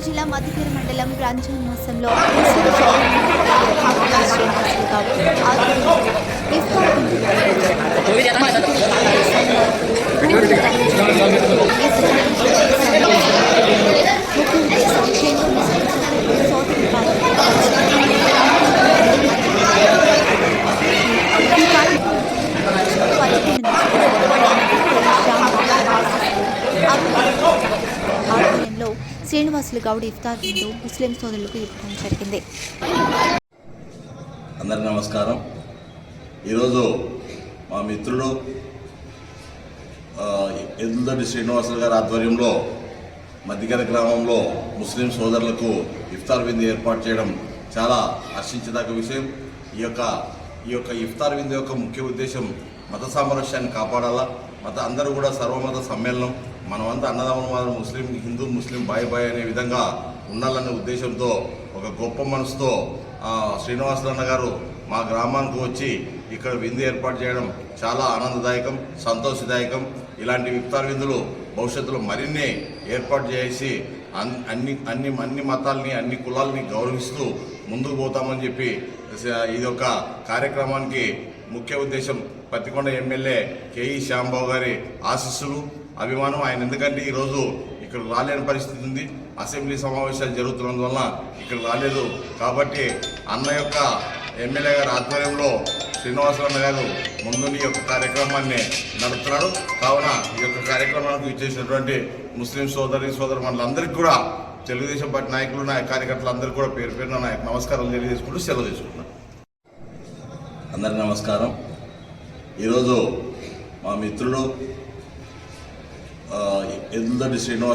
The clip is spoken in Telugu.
మధుగిరి మండలం ప్రాంచోన్మోత్సవంలో మాసంలో సోదరులు ఇఫ్తార్ విందు నిర్వహించారు. మధుగిరి మండల సంఘాలకు వినూత్న తరలించారు. ఈ సందర్భంగా ముఖ్య ఉద్దేశం హిందూ ముస్లిం సోదరులు సోదరి ఈ కార్యక్రమంలో ఆధ్వర్యంలో శ్రీనివాసులు గౌడ్ ఇఫ్తార్ విందు ముస్లిం సోదరులకు ఇవ్వడం జరిగింది. అందరికి నమస్కారం. ఈరోజు మా మిత్రుడు ఆ, ఎద్దులతోటి శ్రీనివాసులు గారి ఆధ్వర్యంలో మధ్యగర గ్రామంలో ముస్లిం సోదరులకు ఇఫ్తార్ విందు ఏర్పాటు చేయడం చాలా హర్షించదగ్గ విషయం. ఈ యొక్క ఈ యొక్క ఇఫ్తార్ విందు యొక్క ముఖ్య ఉద్దేశం మత సామరస్యాన్ని కాపాడాలా మత అందరూ కూడా సర్వమత సమ్మేళనం మనమంతా అన్నదమ్ములు మాత్రం ముస్లిం హిందూ ముస్లిం బాయ్ బాయ్ అనే విధంగా ఉండాలనే ఉద్దేశంతో ఒక గొప్ప మనసుతో శ్రీనివాసరన్న గారు మా గ్రామానికి వచ్చి ఇక్కడ విందు ఏర్పాటు చేయడం చాలా ఆనందదాయకం సంతోషదాయకం. ఇలాంటి ఇఫ్తార్ విందులు భవిష్యత్తులో మరిన్ని ఏర్పాటు చేసి అన్ని అన్ని అన్ని మతాల్ని అన్ని కులాల్ని గౌరవిస్తూ ముందుకు పోతామని చెప్పి ఇది ఒక కార్యక్రమానికి ముఖ్య ఉద్దేశం. పత్తికొండ ఎమ్మెల్యే కేఈ శ్యాంబాబు గారి ఆశీస్సులు అభిమానం. ఆయన ఎందుకంటే ఈరోజు ఇక్కడ రాలేని పరిస్థితి ఉంది. అసెంబ్లీ సమావేశాలు జరుగుతున్నందువల్ల ఇక్కడ రాలేదు. కాబట్టి అన్న యొక్క ఎమ్మెల్యే గారి ఆధ్వర్యంలో శ్రీనివాసరావు గారు ముందుని ఈ యొక్క కార్యక్రమాన్ని నడుపుతున్నాడు కావున ఈ యొక్క కార్యక్రమానికి ఇచ్చేసినటువంటి ముస్లిం సోదరి సోదరు మనలందరికీ కూడా తెలుగుదేశం పార్టీ నాయకులు నా కార్యకర్తలు అందరికీ కూడా పేరు పేరున నా నమస్కారాలు తెలియజేసుకుంటూ సెలవు తీసుకుంటున్నాను. అందరికీ నమస్కారం. ఈరోజు మా మిత్రుడు uh, it lived in North.